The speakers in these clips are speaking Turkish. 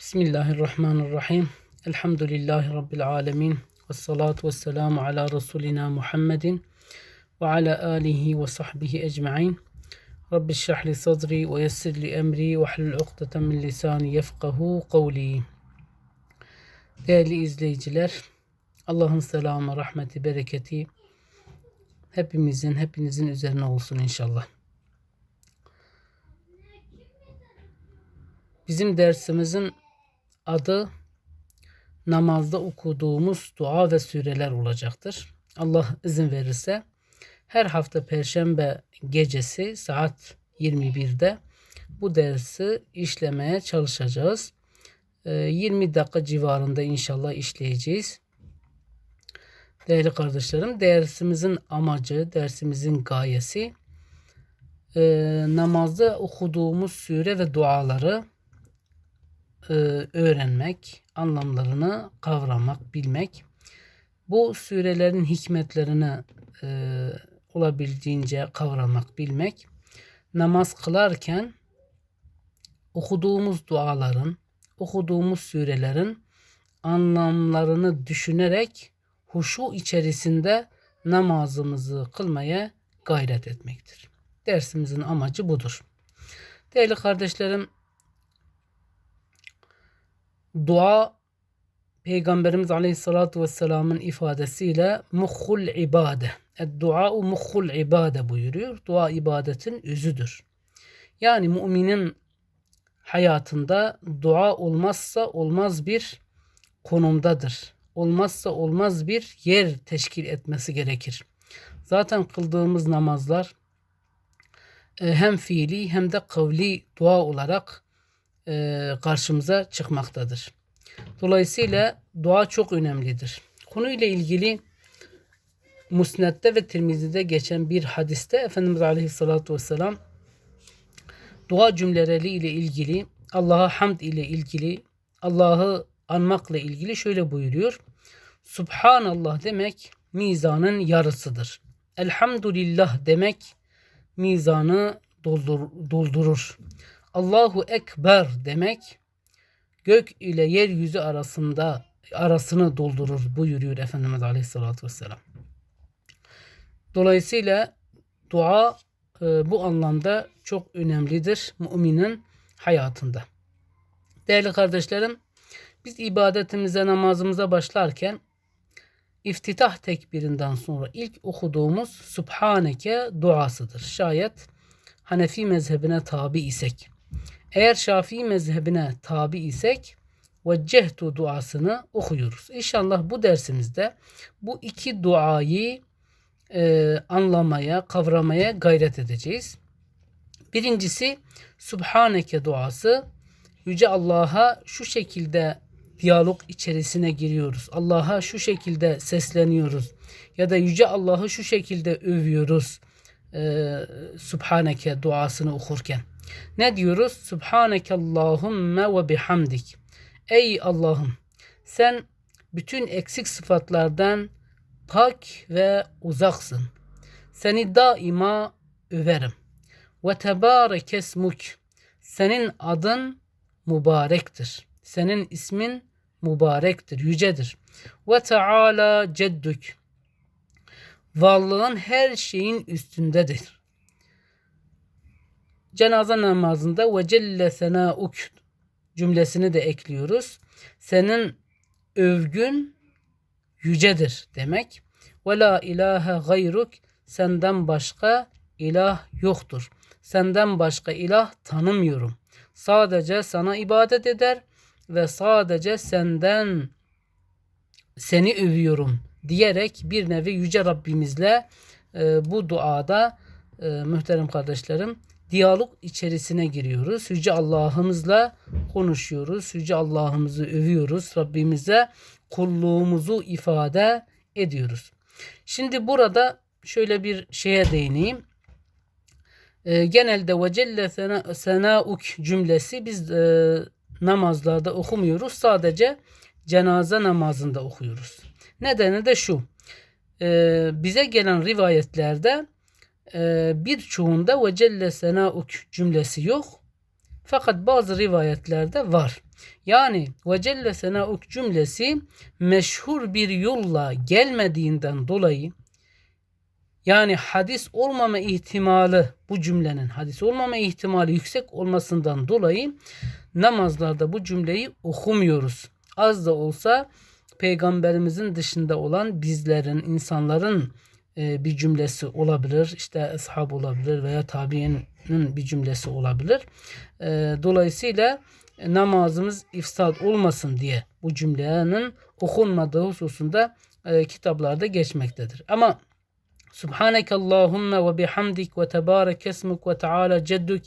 Bismillahirrahmanirrahim. Elhamdülillahi Rabbil alemin. Ve salatu ve selamu ala Resulina Muhammedin ve ala alihi ve sahbihi ecma'in. Rabbi şrahli sadri ve yessirli emri ve hlul ukdeten min lisani yefkahu kavli. Değerli izleyiciler, Allah'ın selamı, rahmeti, bereketi hepimizin, hepinizin üzerine olsun inşallah. Bizim dersimizin adı namazda okuduğumuz dua ve süreler olacaktır. Allah izin verirse her hafta perşembe gecesi saat 21'de bu dersi işlemeye çalışacağız. 20 ee, dakika civarında inşallah işleyeceğiz. Değerli kardeşlerim, dersimizin amacı, dersimizin gayesi e, namazda okuduğumuz süre ve duaları e, öğrenmek, anlamlarını kavramak, bilmek. Bu surelerin hikmetlerini e, olabildiğince kavramak, bilmek. Namaz kılarken okuduğumuz duaların, okuduğumuz surelerin anlamlarını düşünerek huşu içerisinde namazımızı kılmaya gayret etmektir. Dersimizin amacı budur. Değerli kardeşlerim, Dua Peygamberimiz Aleyhisselatü Vesselam'ın ifadesiyle muhul ibade. Dua muhul ibade buyuruyor. Dua ibadetin özüdür. Yani müminin hayatında dua olmazsa olmaz bir konumdadır. Olmazsa olmaz bir yer teşkil etmesi gerekir. Zaten kıldığımız namazlar e, hem fiili hem de kavli dua olarak karşımıza çıkmaktadır. Dolayısıyla dua çok önemlidir. Konuyla ilgili Musned'de ve Tirmizi'de geçen bir hadiste Efendimiz Aleyhisselatü Vesselam dua cümleleri ile ilgili Allah'a hamd ile ilgili Allah'ı anmakla ilgili şöyle buyuruyor. Subhanallah demek mizanın yarısıdır. Elhamdülillah demek mizanı doldur, doldurur. Allahu Ekber demek gök ile yeryüzü arasında arasını doldurur buyuruyor Efendimiz Aleyhisselatü Vesselam. Dolayısıyla dua e, bu anlamda çok önemlidir müminin hayatında. Değerli kardeşlerim, biz ibadetimize, namazımıza başlarken iftitah tekbirinden sonra ilk okuduğumuz Subhaneke duasıdır. Şayet Hanefi mezhebine tabi isek. Eğer Şafii mezhebine tabi isek veccehtu duasını okuyoruz. İnşallah bu dersimizde bu iki duayı e, anlamaya, kavramaya gayret edeceğiz. Birincisi Subhaneke duası. Yüce Allah'a şu şekilde diyalog içerisine giriyoruz. Allah'a şu şekilde sesleniyoruz. Ya da Yüce Allah'ı şu şekilde övüyoruz. E, Subhaneke duasını okurken. Ne diyoruz? Subhaneke Allahümme ve bihamdik. Ey Allah'ım sen bütün eksik sıfatlardan pak ve uzaksın. Seni daima överim. Ve tebarek esmuk. Senin adın mübarektir. Senin ismin mübarektir, yücedir. Ve teala ceddük. Varlığın her şeyin üstündedir cenaze namazında ve celle senauk cümlesini de ekliyoruz. Senin övgün yücedir demek. Ve la ilahe gayruk senden başka ilah yoktur. Senden başka ilah tanımıyorum. Sadece sana ibadet eder ve sadece senden seni övüyorum diyerek bir nevi yüce Rabbimizle e, bu duada e, muhterem kardeşlerim diyalog içerisine giriyoruz. Yüce Allah'ımızla konuşuyoruz. Yüce Allah'ımızı övüyoruz. Rabbimize kulluğumuzu ifade ediyoruz. Şimdi burada şöyle bir şeye değineyim. E, genelde ve celle sena, senauk cümlesi biz e, namazlarda okumuyoruz. Sadece cenaze namazında okuyoruz. Nedeni de şu. E, bize gelen rivayetlerde birçoğunda ve celle senauk cümlesi yok. Fakat bazı rivayetlerde var. Yani ve celle senauk cümlesi meşhur bir yolla gelmediğinden dolayı yani hadis olmama ihtimali bu cümlenin hadis olmama ihtimali yüksek olmasından dolayı namazlarda bu cümleyi okumuyoruz. Az da olsa peygamberimizin dışında olan bizlerin, insanların bir cümlesi olabilir. İşte ashab olabilir veya tabiinin bir cümlesi olabilir. E, dolayısıyla namazımız ifsad olmasın diye bu cümlenin okunmadığı hususunda e, kitaplarda geçmektedir. Ama Subhaneke Allahümme ve bihamdik ve tebarek esmuk ve teala ceddük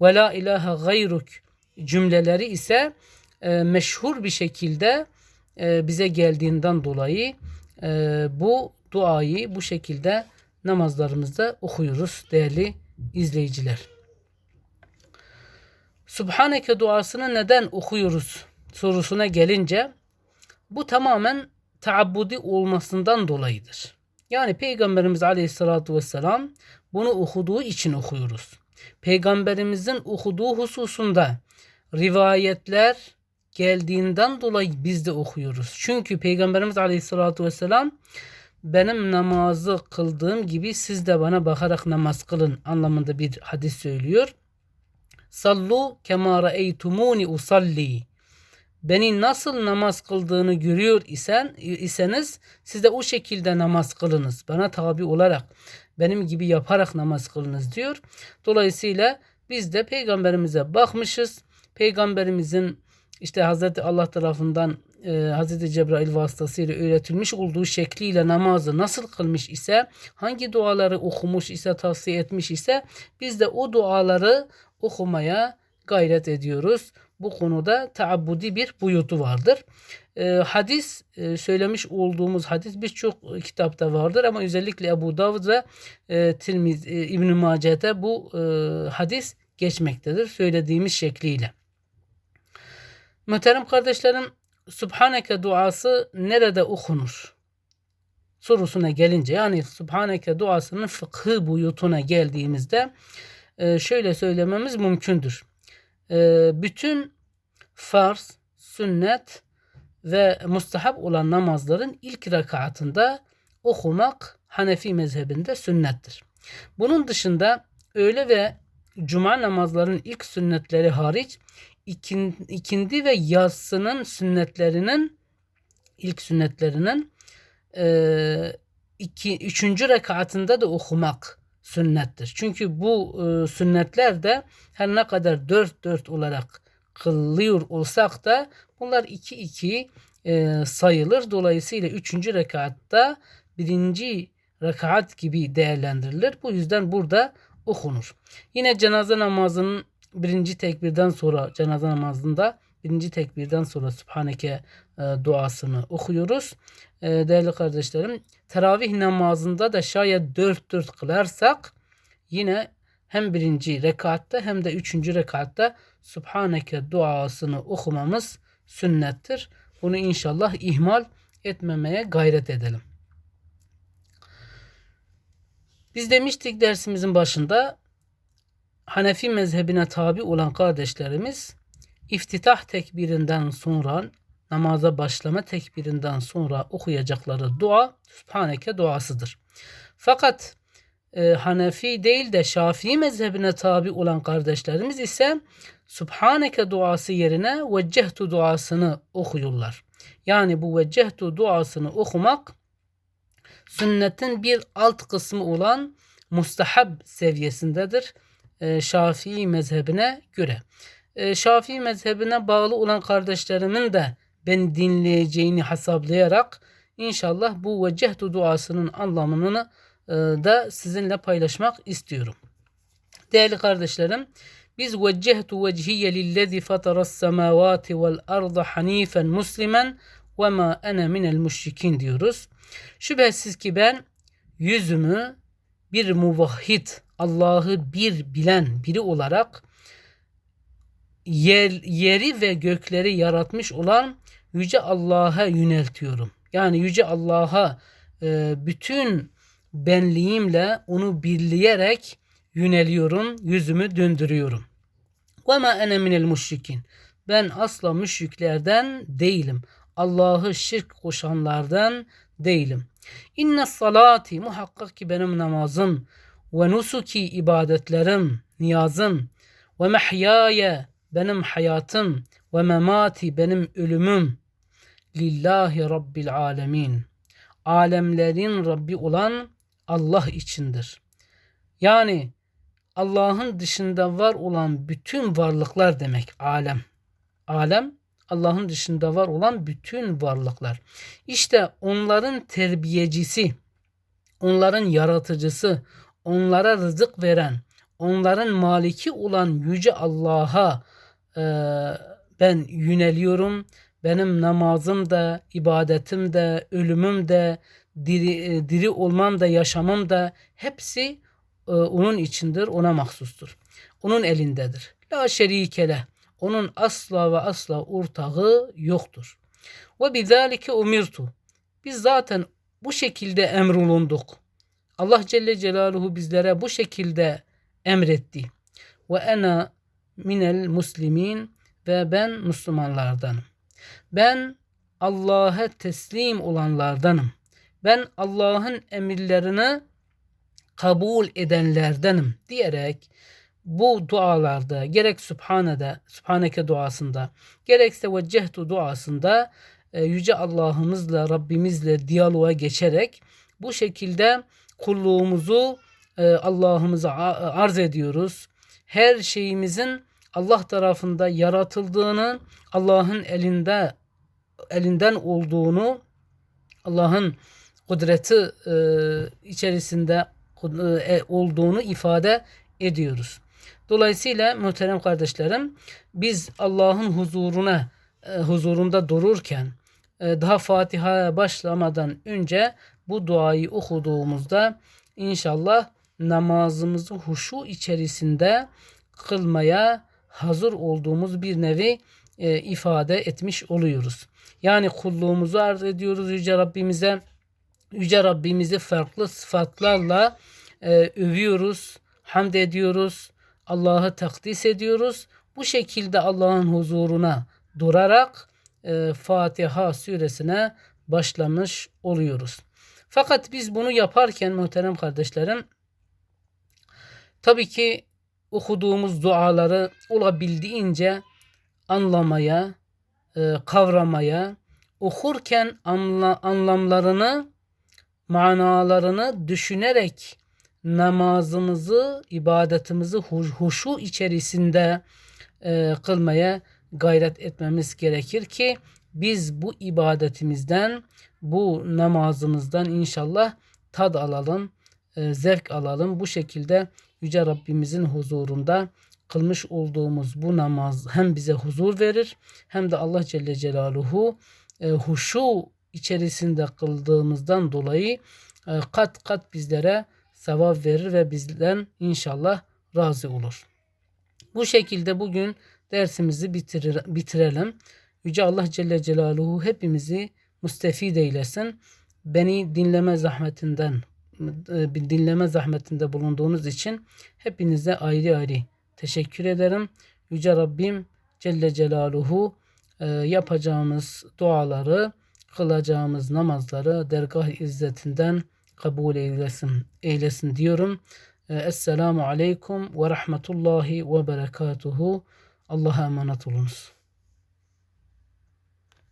ve la ilahe gayruk cümleleri ise e, meşhur bir şekilde e, bize geldiğinden dolayı e, bu duayı bu şekilde namazlarımızda okuyoruz değerli izleyiciler. Subhaneke duasını neden okuyoruz sorusuna gelince bu tamamen taabbudi olmasından dolayıdır. Yani Peygamberimiz Aleyhisselatü Vesselam bunu okuduğu için okuyoruz. Peygamberimizin okuduğu hususunda rivayetler geldiğinden dolayı biz de okuyoruz. Çünkü Peygamberimiz Aleyhisselatü Vesselam benim namazı kıldığım gibi siz de bana bakarak namaz kılın anlamında bir hadis söylüyor. Sallu kema ra'eytumuni usalli. Beni nasıl namaz kıldığını görüyor isen iseniz siz de o şekilde namaz kılınız. Bana tabi olarak benim gibi yaparak namaz kılınız diyor. Dolayısıyla biz de peygamberimize bakmışız. Peygamberimizin işte Hazreti Allah tarafından e, Hazreti Cebrail vasıtasıyla öğretilmiş olduğu şekliyle namazı nasıl kılmış ise hangi duaları okumuş ise tavsiye etmiş ise biz de o duaları okumaya gayret ediyoruz. Bu konuda taabbudi bir buyutu vardır. E, hadis e, söylemiş olduğumuz hadis birçok kitapta vardır ama özellikle Ebu Davud ve e, Tirmiz, e, İbn-i Mace'de bu e, hadis geçmektedir söylediğimiz şekliyle. Muhterem kardeşlerim Subhaneke duası nerede okunur? Sorusuna gelince yani Subhaneke duasının fıkhı boyutuna geldiğimizde e, şöyle söylememiz mümkündür. E, bütün farz, sünnet ve mustahap olan namazların ilk rekatında okumak Hanefi mezhebinde sünnettir. Bunun dışında öğle ve cuma namazlarının ilk sünnetleri hariç ikindi ve yatsının sünnetlerinin ilk sünnetlerinin e, iki, üçüncü rekatında da okumak sünnettir. Çünkü bu e, sünnetler de her ne kadar dört dört olarak kılıyor olsak da bunlar iki iki e, sayılır. Dolayısıyla üçüncü rekatta birinci rekat gibi değerlendirilir. Bu yüzden burada okunur. Yine cenaze namazının birinci tekbirden sonra cenaze namazında birinci tekbirden sonra Subhaneke e, duasını okuyoruz. E, değerli kardeşlerim teravih namazında da şayet dört dört kılarsak yine hem birinci rekatta hem de üçüncü rekatta Subhaneke duasını okumamız sünnettir. Bunu inşallah ihmal etmemeye gayret edelim. Biz demiştik dersimizin başında Hanefi mezhebine tabi olan kardeşlerimiz iftitah tekbirinden sonra namaza başlama tekbirinden sonra okuyacakları dua Sübhaneke duasıdır. Fakat e, Hanefi değil de Şafii mezhebine tabi olan kardeşlerimiz ise Subhaneke duası yerine veccehtu duasını okuyorlar. Yani bu veccehtu duasını okumak sünnetin bir alt kısmı olan mustahab seviyesindedir e, Şafii mezhebine göre. E, Şafii mezhebine bağlı olan kardeşlerimin de beni dinleyeceğini hesaplayarak inşallah bu vecehtu duasının anlamını e, da sizinle paylaşmak istiyorum. Değerli kardeşlerim, biz vecehtu vecihiye lillezi fataras semavati vel arda hanifen muslimen ve ma ene minel müşrikin diyoruz. Şüphesiz ki ben yüzümü bir muvahhid, Allah'ı bir bilen biri olarak yer, yeri ve gökleri yaratmış olan Yüce Allah'a yöneltiyorum. Yani Yüce Allah'a e, bütün benliğimle onu birleyerek yöneliyorum, yüzümü döndürüyorum. Ve ma ene minel müşrikin. Ben asla müşriklerden değilim. Allah'ı şirk koşanlardan değilim. İnne salati muhakkak ki benim namazım ve nusuki ibadetlerim, niyazım ve mehyaya benim hayatım ve memati benim ölümüm lillahi rabbil alemin. Alemlerin Rabbi olan Allah içindir. Yani Allah'ın dışında var olan bütün varlıklar demek alem. Alem Allah'ın dışında var olan bütün varlıklar. İşte onların terbiyecisi, onların yaratıcısı, onlara rızık veren, onların maliki olan yüce Allah'a e, ben yöneliyorum. Benim namazım da, ibadetim de, ölümüm de, diri, e, diri olmam da, yaşamım da hepsi e, onun içindir, ona mahsustur. Onun elindedir. La şerikele. Onun asla ve asla ortağı yoktur. Ve bizalike umirtu. Biz zaten bu şekilde emrolunduk. Allah Celle Celaluhu bizlere bu şekilde emretti. Ve ena minel muslimin ve ben Müslümanlardanım. Ben Allah'a teslim olanlardanım. Ben Allah'ın emirlerini kabul edenlerdenim diyerek bu dualarda gerek Sübhane'de, Sübhaneke duasında gerekse Veccehtu duasında e, Yüce Allah'ımızla Rabbimizle diyaloğa geçerek bu şekilde kulluğumuzu e, Allah'ımıza arz ediyoruz. Her şeyimizin Allah tarafında yaratıldığını, Allah'ın elinde elinden olduğunu, Allah'ın kudreti e, içerisinde e, olduğunu ifade ediyoruz. Dolayısıyla muhterem kardeşlerim biz Allah'ın huzuruna e, huzurunda dururken e, daha Fatiha'ya başlamadan önce bu duayı okuduğumuzda inşallah namazımızı huşu içerisinde kılmaya hazır olduğumuz bir nevi e, ifade etmiş oluyoruz. Yani kulluğumuzu arz ediyoruz Yüce Rabbimize. Yüce Rabbimizi farklı sıfatlarla e, övüyoruz, hamd ediyoruz, Allah'ı takdis ediyoruz. Bu şekilde Allah'ın huzuruna durarak e, Fatiha suresine başlamış oluyoruz. Fakat biz bunu yaparken muhterem kardeşlerim tabii ki okuduğumuz duaları olabildiğince anlamaya, e, kavramaya, okurken anla, anlamlarını, manalarını düşünerek namazımızı, ibadetimizi huşu içerisinde e, kılmaya gayret etmemiz gerekir ki biz bu ibadetimizden, bu namazımızdan inşallah tad alalım, e, zevk alalım. Bu şekilde Yüce Rabbimizin huzurunda kılmış olduğumuz bu namaz hem bize huzur verir hem de Allah Celle Celaluhu e, huşu içerisinde kıldığımızdan dolayı e, kat kat bizlere sevap verir ve bizden inşallah razı olur. Bu şekilde bugün dersimizi bitirir, bitirelim. Yüce Allah Celle Celaluhu hepimizi müstefid eylesin. Beni dinleme zahmetinden e, dinleme zahmetinde bulunduğunuz için hepinize ayrı ayrı teşekkür ederim. Yüce Rabbim Celle Celaluhu e, yapacağımız duaları, kılacağımız namazları dergah izzetinden kabul eylesin, eylesin diyorum. E, Esselamu Aleyküm ve Rahmetullahi ve Berekatuhu. Allah'a emanet olunuz.